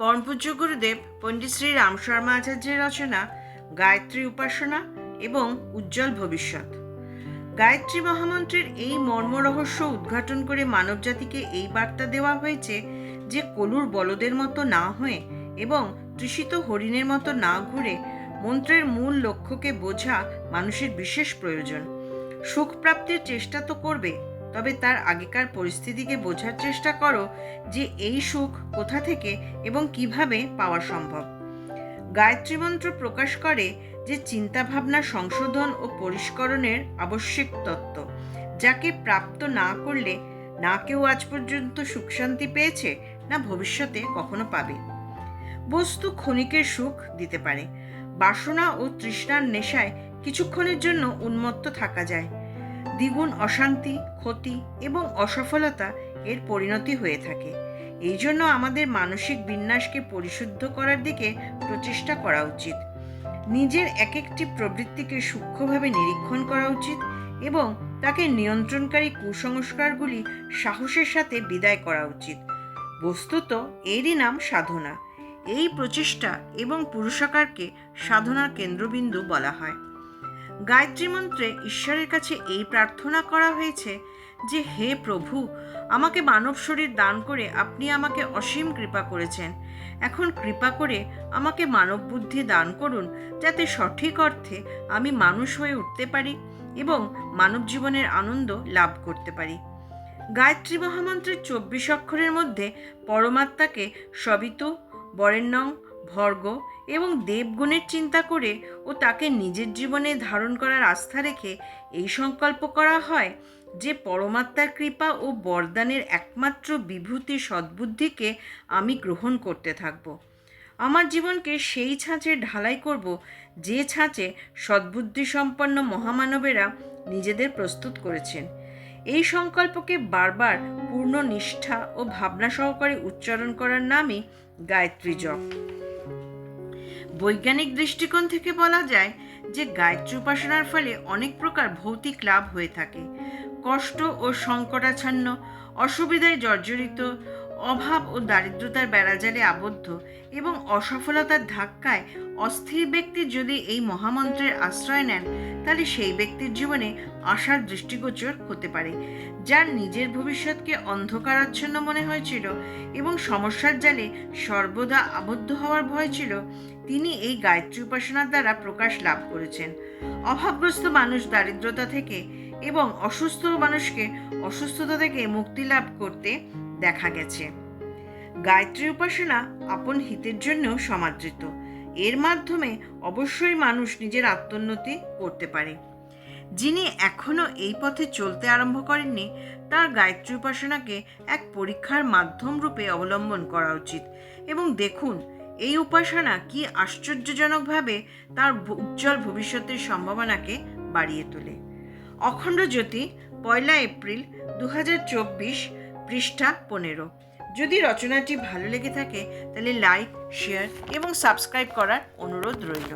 পরমপূজ্য গুরুদেব পণ্ডিত শ্রী রাম শর্মা আচার্যের রচনা, গায়ত্রী উপাসনা এবং উজ্জ্বল ভবিষ্যৎ। গায়ত্রী মহামন্ত্রের এই মর্ম রহস্য উদ্ঘাটন করে মানবজাতিকে এই বার্তা দেওয়া হয়েছে যে কলুর বলদের মতো না হয়ে এবং তৃষিত হরিণের মতো না ঘুরে মন্ত্রের মূল লক্ষ্যকে বোঝা মানুষের বিশেষ প্রয়োজন। সুখ প্রাপ্তির চেষ্টা তো করবে তবে তার আগেকার পরিস্থিতিকে বোঝার চেষ্টা করো যে এই সুখ কোথা থেকে এবং কীভাবে পাওয়া সম্ভব। গায়ত্রী মন্ত্র প্রকাশ করে যে চিন্তাভাবনা সংশোধন ও পরিষ্করণের আবশ্যক তত্ত্ব, যাকে প্রাপ্ত না করলে না কেউ আজ পর্যন্ত সুখ শান্তি পেয়েছে না ভবিষ্যতে কখনো পাবে। বস্তু ক্ষণিকের সুখ দিতে পারে। বাসনা ও তৃষ্ণার নেশায় কিছুক্ষণের জন্য উন্মত্ত থাকা যায়। দ্বিগুণ অশান্তি, ক্ষতি এবং অসফলতা এর পরিণতি হয়ে থাকে। এই জন্য আমাদের মানসিক বিন্যাসকে পরিশুদ্ধ করার দিকে প্রচেষ্টা করা উচিত। নিজের এক একটি প্রবৃত্তিকে সূক্ষ্মভাবে নিরীক্ষণ করা উচিত এবং তাকে নিয়ন্ত্রণকারী কুসংস্কারগুলি সাহসের সাথে বিদায় করা উচিত। বস্তুত এরই নাম সাধনা। এই প্রচেষ্টা এবং পুরুষাকারকে সাধনার কেন্দ্রবিন্দু বলা হয়। গায়ত্রী মন্ত্রে ঈশ্বরের কাছে এই প্রার্থনা করা হয়েছে যে, হে প্রভু, আমাকে মানব শরীর দান করে আপনি আমাকে অসীম কৃপা করেছেন। এখন কৃপা করে আমাকে মানব বুদ্ধি দান করুন, যাতে সঠিক অর্থে আমি মানুষ হয়ে উঠতে পারি এবং মানব জীবনের আনন্দ লাভ করতে পারি। গায়ত্রী মহামন্ত্রের চব্বিশ অক্ষরের মধ্যে পরমাত্মাকে সবিত বরেণ্যং ভর্গ এবং দেবগুণের চিন্তা করে ও তাকে নিজের জীবনে ধারণ করার আস্থা রেখে এই সংকল্প করা হয় যে পরমাত্মার কৃপা ও বরদানের একমাত্র বিভূতি সদ্বুদ্ধিকে আমি গ্রহণ করতে থাকব। আমার জীবনকে সেই ছাঁচে ঢালাই করব যে ছাঁচে সদ্বুদ্ধি সম্পন্ন মহামানবেরা নিজেদের প্রস্তুত করেছেন। এই সংকল্পকে বারবার পূর্ণ নিষ্ঠা ও ভাবনা সহকারে উচ্চারণ করার নামই গায়ত্রী জপ। বৈজ্ঞানিক দৃষ্টিকোণ থেকে বলা যায় যে গায়ত্রী উপাসনার ফলে অনেক প্রকার ভৌতিক লাভ হয়ে থাকে। কষ্ট ও সংকটাচ্ছন্ন, অসুবিধায় জর্জরিত অভাব ও দারিদ্রতার বেড়াজালে আবদ্ধ এবং অসফলতার ধাক্কায় অস্থির ব্যক্তি যদি এই মহামন্ত্রের আশ্রয় নেন, তাহলে সেই ব্যক্তির জীবনে আশার দৃষ্টিগোচর হতে পারে, যার নিজের ভবিষ্যৎকে অন্ধকারাচ্ছন্ন মনে হয়েছিল এবং সমস্যার জালে সর্বদা আবদ্ধ হওয়ার ভয় ছিল, তিনি এই গায়ত্রী উপাসনার দ্বারা প্রকাশ লাভ করেছেন। অভাবগ্রস্ত মানুষ দারিদ্রতা থেকে এবং অসুস্থ মানুষকে অসুস্থতা থেকে মুক্তি লাভ করতে দেখা গেছে। গায়ত্রী উপাসনা আপন হিতের জন্যও সমাদৃত। এর মাধ্যমে অবশ্যই মানুষ নিজের আত্মোন্নতি করতে পারে। যিনি এখনও এই পথে চলতে আরম্ভ করেননি, তার গায়ত্রী উপাসনাকে এক পরীক্ষার মাধ্যম রূপে অবলম্বন করা উচিত। এবং দেখুন, এই উপাসনা কি আশ্চর্যজনকভাবে তার উজ্জ্বল ভবিষ্যতের সম্ভাবনাকে বাড়িয়ে তোলে। অখণ্ড জ্যোতি, পয়লা এপ্রিল দু হাজার চব্বিশ পৃষ্ঠা পনেরো। যদি রচনাটি ভালো লেগে থাকে, তাহলে লাইক শেয়ার এবং সাবস্ক্রাইব করার অনুরোধ রইল।